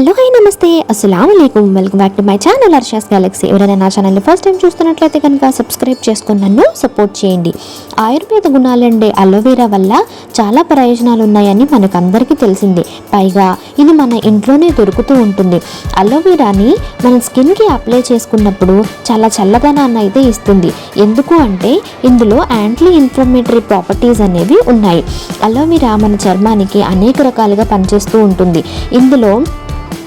Hello hi నమస్తే. అస్సలం అయికం welcome back to my channel Arshas galaxy ఎవరైనా నా ఛానల్ని ఫస్ట్ టైం చూస్తున్నట్లయితే కనుక సబ్స్క్రైబ్ చేసుకుని నన్ను సపోర్ట్ చేయండి. ఆయుర్వేద గుణాలండే అలోవేరా వల్ల చాలా ప్రయోజనాలు ఉన్నాయని మనకు అందరికీ తెలిసింది. పైగా ఇది మన ఇంట్లోనే దొరుకుతూ ఉంటుంది. అలోవేరాని మన స్కిన్కి అప్లై చేసుకున్నప్పుడు చాలా చల్లదనాన్ని అయితే ఇస్తుంది. ఎందుకు అంటే ఇందులో యాంటీ ఇన్ఫ్లమేటరీ ప్రాపర్టీస్ అనేవి ఉన్నాయి. అలోవేరా మన చర్మానికి అనేక రకాలుగా పనిచేస్తూ ఉంటుంది. ఇందులో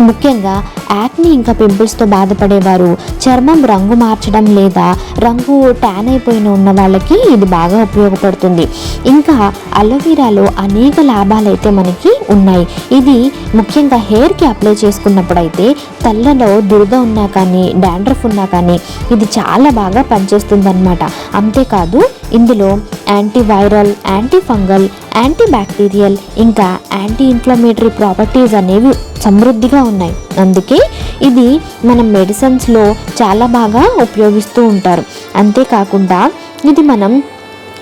ముఖ్యంగా యాక్ని ఇంకా పింపుల్స్తో బాధపడేవారు. చర్మం రంగు మార్చడం లేదా రంగు ట్యాన్ అయిపోయిన ఉన్న వాళ్ళకి ఇది బాగా ఉపయోగపడుతుంది. ఇంకా అలోవెరాలో అనేక లాభాలు అయితే మనకి ఉన్నాయి. ఇది ముఖ్యంగా హెయిర్కి అప్లై చేసుకున్నప్పుడు అయితే తల్లలో దురద ఉన్నా కానీ డాండ్రఫ్ ఉన్నా కానీ ఇది చాలా బాగా పనిచేస్తుంది అనమాట అంతేకాదు ఇందులో antiviral anti fungal anti bacterial ఇంకా యాంటీ ఇన్ఫ్లమేటరీ ప్రాపర్టీస్ అనేవి సమృద్ధిగా ఉన్నాయి. అందుకే ఇది మనం మెడిసిన్స్లో చాలా బాగా ఉపయోగిస్తూ ఉంటారు. అంతేకాకుండా ఇది మనం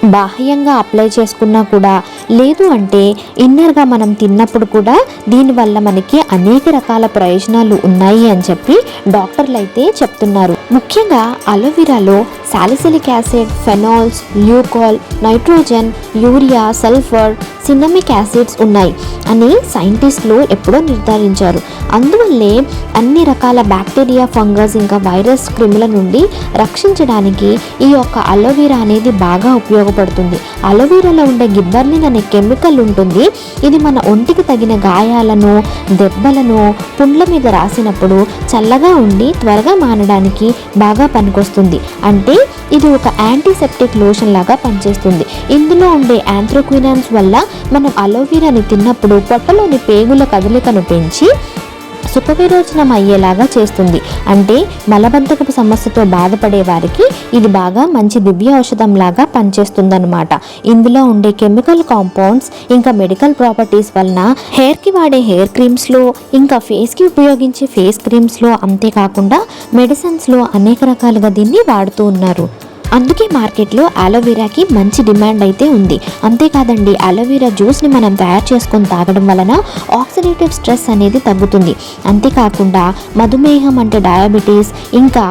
బాహ్యంగా అప్లై చేసుకున్నా కూడా లేదు అంటే ఇన్నర్గా మనం తిన్నప్పుడు కూడా దీనివల్ల మనకి అనేక రకాల ప్రయోజనాలు ఉన్నాయి అని చెప్పి డాక్టర్లు అయితే చెప్తున్నారు. ముఖ్యంగా అలోవెరాలో salicylic acid phenols ల్యూకాల్ nitrogen urea sulphur cinnamic acids ఉన్నాయి అని సైంటిస్టులు ఎప్పుడో నిర్ధారించారు. అందువల్లే అన్ని రకాల బ్యాక్టీరియా ఫంగస్ ఇంకా వైరస్ క్రిముల నుండి రక్షించడానికి ఈ యొక్క అలోవెరా అనేది బాగా ఉపయోగం ఉపయోగపడుతుంది అలోవీరాలో ఉండే గిబ్బర్లిన్ అనే కెమికల్ ఉంటుంది. ఇది మన ఒంటికి తగిన గాయాలను దెబ్బలను పుండ్ల మీద రాసినప్పుడు చల్లగా ఉండి త్వరగా మానడానికి బాగా పనికొస్తుంది. అంటే ఇది ఒక యాంటీసెప్టిక్ లోషన్ లాగా పనిచేస్తుంది. ఇందులో ఉండే యాంథ్రోక్వినాన్స్ వల్ల మనం అలోవీరాని తిన్నప్పుడు పొట్టలోని పేగుల కదలికను పెంచి సుఖవిరోచనం అయ్యేలాగా చేస్తుంది. అంటే మలబద్ధకపు సమస్యతో బాధపడే వారికి ఇది బాగా మంచి దివ్య ఔషధం లాగా పనిచేస్తుందన్నమాట. ఇందులో ఉండే కెమికల్ కాంపౌండ్స్ ఇంకా మెడికల్ ప్రాపర్టీస్ వలన హెయిర్కి వాడే హెయిర్ క్రీమ్స్లో ఇంకా ఫేస్కి ఉపయోగించే ఫేస్ క్రీమ్స్లో అంతేకాకుండా మెడిసిన్స్లో అనేక రకాలుగా దీన్ని వాడుతూ ఉన్నారు. అందుకే మార్కెట్లో అలోవెరాకి మంచి డిమాండ్ అయితే ఉంది. అంతేకాదండి అలోవెరా జ్యూస్ని మనం తయారు చేసుకొని తాగడం వలన ఆక్సిడేటివ్ స్ట్రెస్ అనేది తగ్గుతుంది. అంతేకాకుండా మధుమేహం అంటే డయాబెటీస్ ఇంకా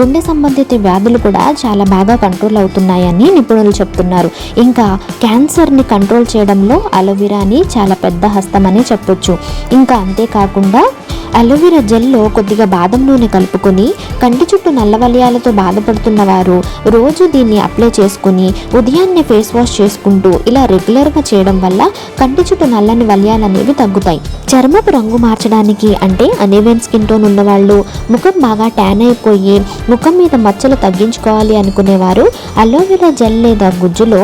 గుండె సంబంధిత వ్యాధులు కూడా చాలా బాగా కంట్రోల్ అవుతున్నాయని నిపుణులు చెప్తున్నారు. ఇంకా క్యాన్సర్ని కంట్రోల్ చేయడంలో అలోవెరాని చాలా పెద్ద హస్తం అని చెప్పొచ్చు. ఇంకా అంతేకాకుండా అలోవెరా జెల్లో కొద్దిగా బాదం నూనె కలుపుకొని కంటి చుట్టూ నల్లవలయాలతో బాధపడుతున్న వారు రోజు దీన్ని అప్లై చేసుకుని ఉదయాన్నే ఫేస్ వాష్ చేసుకుంటూ ఇలా రెగ్యులర్గా చేయడం వల్ల కంటి చుట్టూ నల్లని వలయాలు అనేవి తగ్గుతాయి. చర్మపు రంగు మార్చడానికి అంటే అనేవెన్ స్కిన్ టోన్ ఉన్నవాళ్ళు ముఖం బాగా ట్యాన్ అయిపోయి ముఖం మీద మచ్చలు తగ్గించుకోవాలి అనుకునేవారు అలోవెరా జెల్ లేదా గుజ్జులో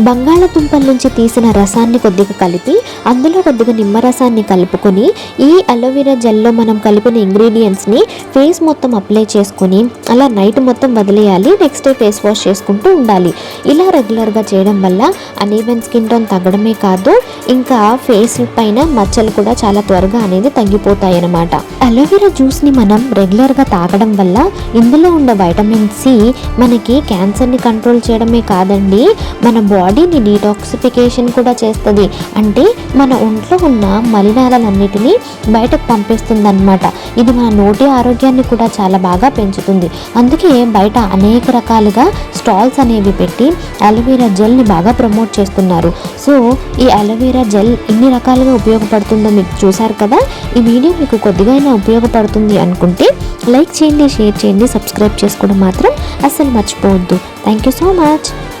బంగాళదుంపల నుంచి తీసిన రసాన్ని కొద్దిగా కలిపి అందులో కొద్దిగా నిమ్మరసాన్ని కలుపుకొని ఈ అలోవెరా జెల్లో మనం కలిపిన ఇంగ్రీడియంట్స్ని ఫేస్ మొత్తం అప్లై చేసుకుని అలా నైట్ మొత్తం వదిలేయాలి. నెక్స్ట్ డే ఫేస్ వాష్ చేసుకుంటూ ఉండాలి. ఇలా రెగ్యులర్గా చేయడం వల్ల అనీవెన్ స్కిన్ టోన్ తగ్గడమే కాదు ఇంకా ఫేస్ పైన మచ్చలు కూడా చాలా త్వరగా అనేది తగ్గిపోతాయి అన్నమాట. అలోవెరా జ్యూస్ని మనం రెగ్యులర్గా తాగడం వల్ల ఇందులో ఉన్న వైటమిన్ సి మనకి క్యాన్సర్ని కంట్రోల్ చేయడమే కాదండి మన బాడీని డీటాక్సిఫికేషన్ కూడా చేస్తుంది. అంటే మన ఒంట్లో ఉన్న మలినాలన్నిటినీ బయటకు పంపిస్తుంది. అనమాట ఇది మన నోటి ఆరోగ్యాన్ని కూడా చాలా బాగా పెంచుతుంది. అందుకే బయట అనేక రకాలుగా స్టాల్స్ అనేవి పెట్టి అలోవేరా జెల్ని బాగా ప్రమోట్ చేస్తున్నారు. సో ఈ అలోవేరా జెల్ ఎన్ని రకాలుగా ఉపయోగపడుతుందో మీకు చూసారు కదా? ఈ వీడియో మీకు కొద్దిగా అయినా ఉపయోగపడుతుంది అనుకుంటే లైక్ చేయండి షేర్ చేయండి సబ్స్క్రైబ్ చేసుకోవడం మాత్రం అస్సలు మర్చిపోవద్దు. Thank you so much.